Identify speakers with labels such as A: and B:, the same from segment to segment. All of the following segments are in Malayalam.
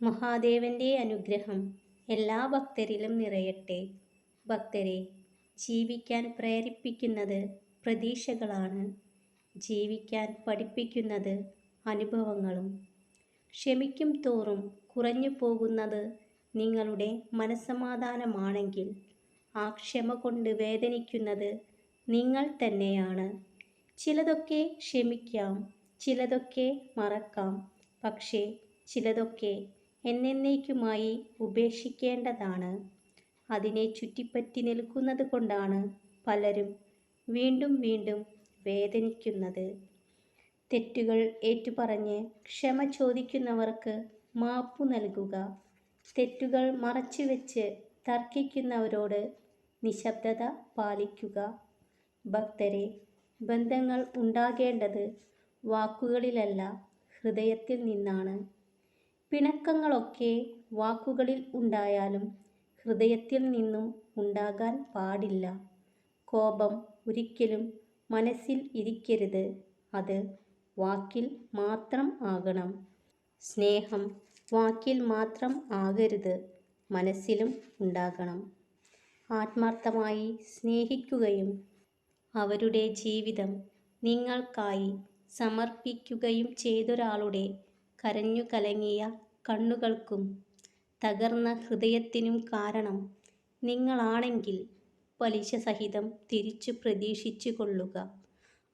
A: മഹാദേവന്റെ അനുഗ്രഹം എല്ലാ ഭക്തരിലും നിറയട്ടെ. ഭക്തരെ ജീവിക്കാൻ പ്രേരിപ്പിക്കുന്നത് പ്രതീക്ഷകളാണ്. ജീവിക്കാൻ പഠിപ്പിക്കുന്നത് അനുഭവങ്ങളും. ക്ഷമിക്കും തോറും കുറഞ്ഞു പോകുന്നത് നിങ്ങളുടെ മനസ്സമാധാനമാണെങ്കിൽ ആ ക്ഷമ കൊണ്ട് വേദനിക്കുന്നത് നിങ്ങൾ തന്നെയാണ്. ചിലതൊക്കെ ക്ഷമിക്കാം ചിലതൊക്കെ മറക്കാം പക്ഷേ ചിലതൊക്കെ എന്നേക്കുമായി ഉപേക്ഷിക്കേണ്ടതാണ്. അതിനെ ചുറ്റിപ്പറ്റി നിൽക്കുന്നത് കൊണ്ടാണ് പലരും വീണ്ടും വീണ്ടും വേദനിക്കുന്നത്. തെറ്റുകൾ ഏറ്റുപറഞ്ഞ് ക്ഷമ ചോദിക്കുന്നവർക്ക് മാപ്പു നൽകുക. തെറ്റുകൾ മറച്ചുവെച്ച് തർക്കിക്കുന്നവരോട് നിശബ്ദത പാലിക്കുക. ഭക്തരെ ബന്ധങ്ങൾ ഉണ്ടാകേണ്ടത് വാക്കുകളിലല്ല ഹൃദയത്തിൽ നിന്നാണ്. പിണക്കങ്ങളൊക്കെ വാക്കുകളിൽ ഉണ്ടായാലും ഹൃദയത്തിൽ നിന്നും ഉണ്ടാകാൻ പാടില്ല. കോപം ഒരിക്കലും മനസ്സിൽ ഇരിക്കരുത്. അത് വാക്കിൽ മാത്രം ആകണം. സ്നേഹം വാക്കിൽ മാത്രം ആകരുത്. മനസ്സിലും ഉണ്ടാകണം. ആത്മാർത്ഥമായി സ്നേഹിക്കുകയും അവരുടെ ജീവിതം നിങ്ങൾക്കായി സമർപ്പിക്കുകയും ചെയ്തൊരാളുടെ കരഞ്ഞു കലങ്ങിയ കണ്ണുകൾക്കും തകർന്ന ഹൃദയത്തിനും കാരണം നിങ്ങളാണെങ്കിൽ പലിശ സഹിതം തിരിച്ചു പ്രതീക്ഷിച്ചു കൊള്ളുക.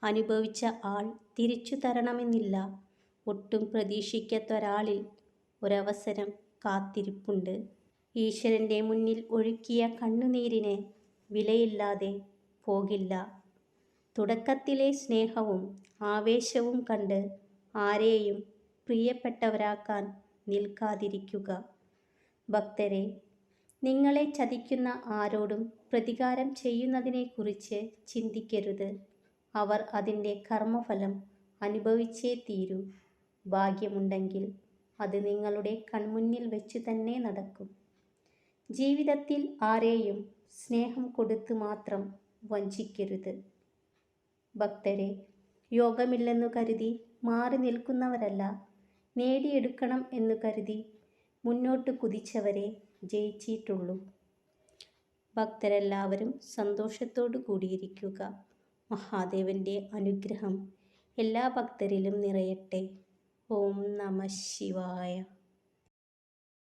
A: അനുഭവിച്ച ആൾ തിരിച്ചു തരണമെന്നില്ല. ഒട്ടും പ്രതീക്ഷിക്കാത്തൊരാളിൽ ഒരവസരം കാത്തിരിപ്പുണ്ട്. ഈശ്വരന്റെ മുന്നിൽ ഒഴുക്കിയ കണ്ണുനീരിന് വിലയില്ലാതെ പോകില്ല. തുടക്കത്തിലെ സ്നേഹവും ആവേശവും കണ്ട് ആരെയും പ്രിയപ്പെട്ടവരാക്കാൻ നിൽക്കാതിരിക്കുക. ഭക്തരെ നിങ്ങളെ ചതിക്കുന്ന ആരോടും പ്രതികാരം ചെയ്യുന്നതിനെക്കുറിച്ച് ചിന്തിക്കരുത്. അവർ അതിന്റെ കർമ്മഫലം അനുഭവിച്ചേ തീരൂ. ഭാഗ്യമുണ്ടെങ്കിൽ അത് നിങ്ങളുടെ കൺമുന്നിൽ വെച്ച് തന്നെ നടക്കും. ജീവിതത്തിൽ ആരെയും സ്നേഹം കൊടുത്ത് മാത്രം വഞ്ചിക്കരുത്. ഭക്തരെ യോഗമില്ലെന്നു കരുതി മാറി നിൽക്കുന്നവരല്ല നേടിയെടുക്കണം എന്ന് കരുതി മുന്നോട്ട് കുതിച്ചവരെ ജയിച്ചിട്ടുള്ളൂ. ഭക്തരെല്ലാവരും സന്തോഷത്തോടു കൂടിയിരിക്കുക. മഹാദേവന്റെ അനുഗ്രഹം എല്ലാ ഭക്തരിലും നിറയട്ടെ. ഓം നമ ശിവായ.